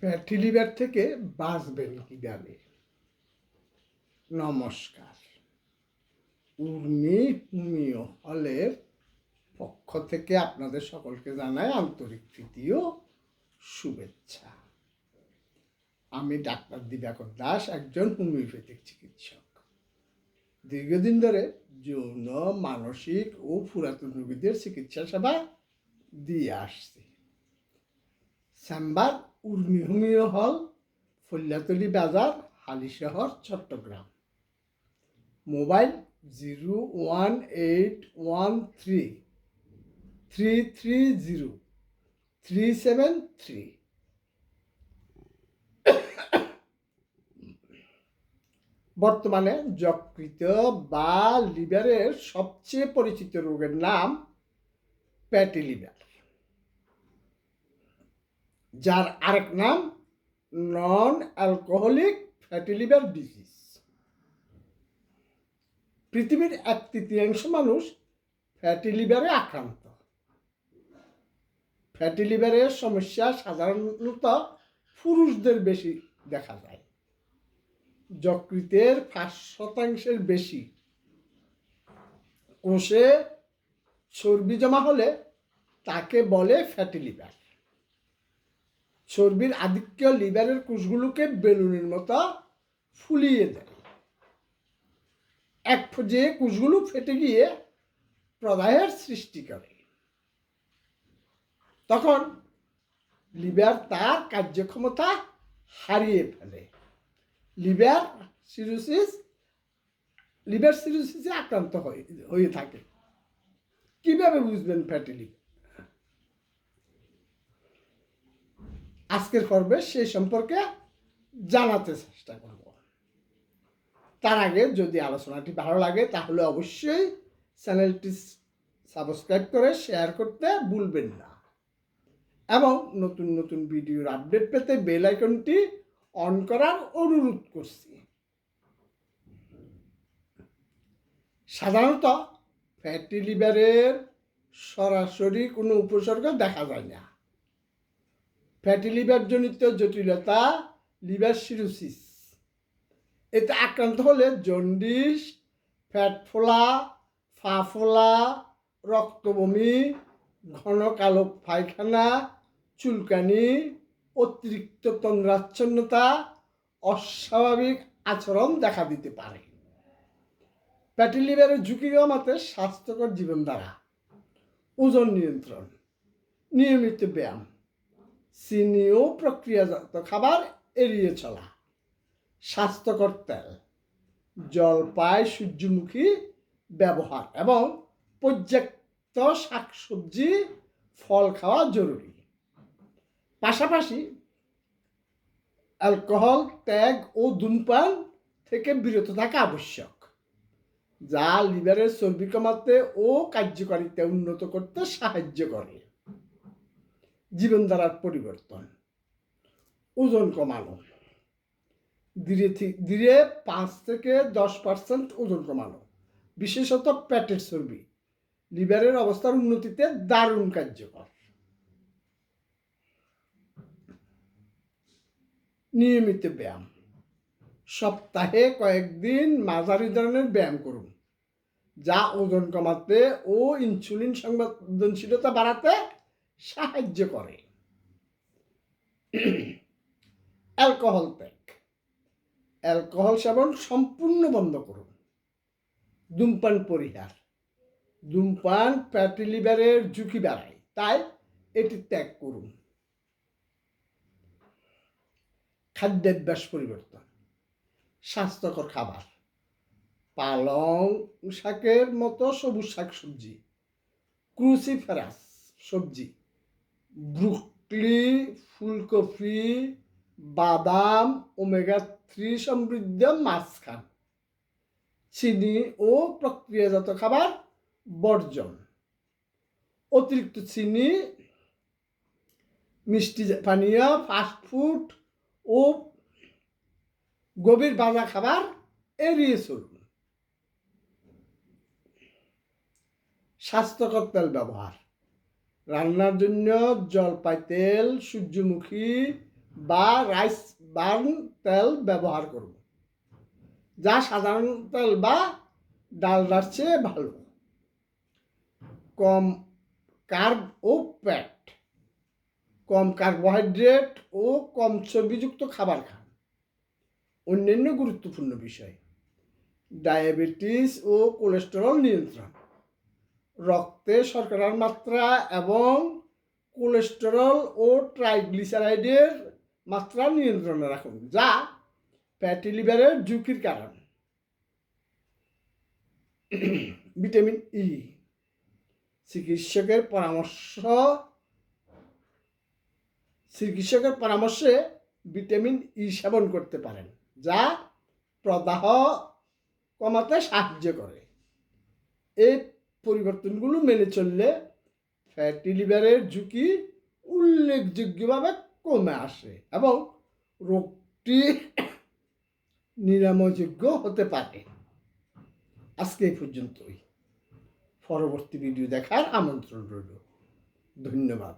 Fatty liver থেকে বাঁচবেন কীভাবে নমস্কার। উর্মি হুমিও হলের পক্ষ থেকে আপনাদের সকলকে জানাই আন্তরিক তৃতীয় শুভেচ্ছা। আমি ডাক্তার দিবাকর দাস, একজন হোমিওপ্যাথিক চিকিৎসক। দীর্ঘদিন ধরে যৌন, মানসিক ও পুরাতন রোগীদের চিকিৎসা সেবা দিয়ে আসছি। চেম্বার উর্মি হোমিও হল ফল্যাতলি বাজার, Halishahar, Chattogram. Mobile zero one eight one three three three zero, three seven three. বর্তমানে যকৃত বা লিভারের সবচেয়ে পরিচিত রোগের নাম প্যাটি লিভার। যার আরেক নাম non alcoholic fatty liver disease পৃথিবীর এক তৃতীয়াংশ মানুষ ফ্যাটি লিভারে আক্রান্ত। ফ্যাটি লিভারের সমস্যা সাধারণত পুরুষদের বেশি দেখা যায়। যকৃতের পাঁচ শতাংশের বেশি। কোষে চর্বি জমা হলে তাকে বলে ফ্যাটি লিভার চর্বির আধিক্য লিভারের কোষগুলোকে বেলুনের মতো ফুলিয়ে দেয়। এক যে কোষগুলো ফেটে গিয়ে প্রদাহের সৃষ্টি করে। তখন লিভার তার কার্যক্ষমতা হারিয়ে ফেলে। লিভার সিরোসিস, লিভার সিরোসিসে আক্রান্ত হয়ে হয়ে থাকে। কীভাবে বুঝবেন ফ্যাটি লিভার? আজকের পর্বে সেই সম্পর্কে জানাতে চেষ্টা করব। তার আগে যদি আলোচনাটি ভালো লাগে, তাহলে অবশ্যই চ্যানেলটি সাবস্ক্রাইব করে শেয়ার করতে ভুলবেন না। এবং নতুন নতুন ভিডিওর আপডেট পেতে বেল আইকনটি অন করার অনুরোধ করছি। সাধারণত ফ্যাটি লিভারের সরাসরি কোনো উপসর্গ দেখা যায় না। ফ্যাটি লিভার জনিত জটিলতা, লিভার সিরোসিস। এতে আক্রান্ত হলে জন্ডিস, ফ্যাট ফোলা, ফা ফোলা রক্তবমি ঘন কালো পায়খানা, চুলকানি, অতিরিক্ত তন্দ্রাচ্ছন্নতা, অস্বাভাবিক আচরণ দেখা দিতে পারে। ফ্যাটি লিভারের ঝুঁকি কমাতে স্বাস্থ্যকর জীবনধারা ওজন নিয়ন্ত্রণ, নিয়মিত ব্যায়াম। চিনি ও প্রক্রিয়াজাত খাবার এড়িয়ে চলা। স্বাস্থ্যকর তেল, জলপাই, সূর্যমুখী ব্যবহার এবং পর্যাপ্ত শাকসবজি, ফল খাওয়া জরুরি। পাশাপাশি অ্যালকোহল ত্যাগ ও ধূমপান থেকে বিরত থাকা আবশ্যক, যা লিভারের চর্বি কমাতে ও কার্যকারিতা উন্নত করতে সাহায্য করে। জীবনধারার পরিবর্তন। ওজন কমানো। ধীরে ধীরে পাঁচ থেকে দশ পার্সেন্ট ওজন কমানো। বিশেষত পেটের চর্বি। লিভারের অবস্থার উন্নতিতে দারুণ কার্যকর। নিয়মিত ব্যায়াম। সপ্তাহে কয়েকদিন মাঝারি ধরনের ব্যায়াম করুন, যা ওজন কমাতে ও ইনসুলিন সংবেদনশীলতা বাড়াতে সাহায্য করে। অ্যালকোহল ত্যাগ। অ্যালকোহল সেবন সম্পূর্ণ বন্ধ করুন। ধূমপান পরিহার। ধূমপান ফ্যাটি লিভারের ঝুঁকি বাড়ায়। তাই এটি ত্যাগ করুন। খাদ্যাভ্যাস পরিবর্তন। স্বাস্থ্যকর খাবার। পালং শাকের মতো সবুজ শাক সবজি ক্রুসিফেরাস সবজি। ব্রুকলি, ফুলকপি, বাদাম, ওমেগা থ্রি সমৃদ্ধ মাছ খান চিনি ও প্রক্রিয়াজাত খাবার বর্জন। অতিরিক্ত চিনি, মিষ্টি পানীয় ফাস্টফুড ও গভীর ভাজা খাবার এড়িয়ে চলুন। স্বাস্থ্যকর তেল ব্যবহার। রান্নার জন্য জলপাই তেল সূর্যমুখী বা রাইস বার্ন তেল ব্যবহার করব। যা সাধারণ তেল বা ডালডার চেয়ে ভালো। কম কার্ব ও প্যাট কম কার্বোহাইড্রেট ও কম চর্বিযুক্ত খাবার খান। অন্যান্য গুরুত্বপূর্ণ বিষয়, ডায়াবেটিস ও কোলেস্টেরল নিয়ন্ত্রণ। রক্তে শর্করার মাত্রা এবং কোলেস্টেরল ও ট্রাইগ্লিসারাইডের মাত্রা নিয়ন্ত্রণে রাখুন, যা ফ্যাটি লিভারের ঝুঁকির কারণ। ভিটামিন ই চিকিৎসকের পরামর্শ চিকিৎসকের পরামর্শে ভিটামিন ই সেবন করতে পারেন, যা প্রদাহ কমাতে সাহায্য করে। এই পরিবর্তনগুলো মেনে চললে ফ্যাটি লিভারের ঝুঁকি উল্লেখযোগ্যভাবে কমে আসে এবং রোগটি নিরাময়যোগ্য হতে পারে। আজকে এই পর্যন্তই। পরবর্তী ভিডিও দেখার আমন্ত্রণ রইল। ধন্যবাদ।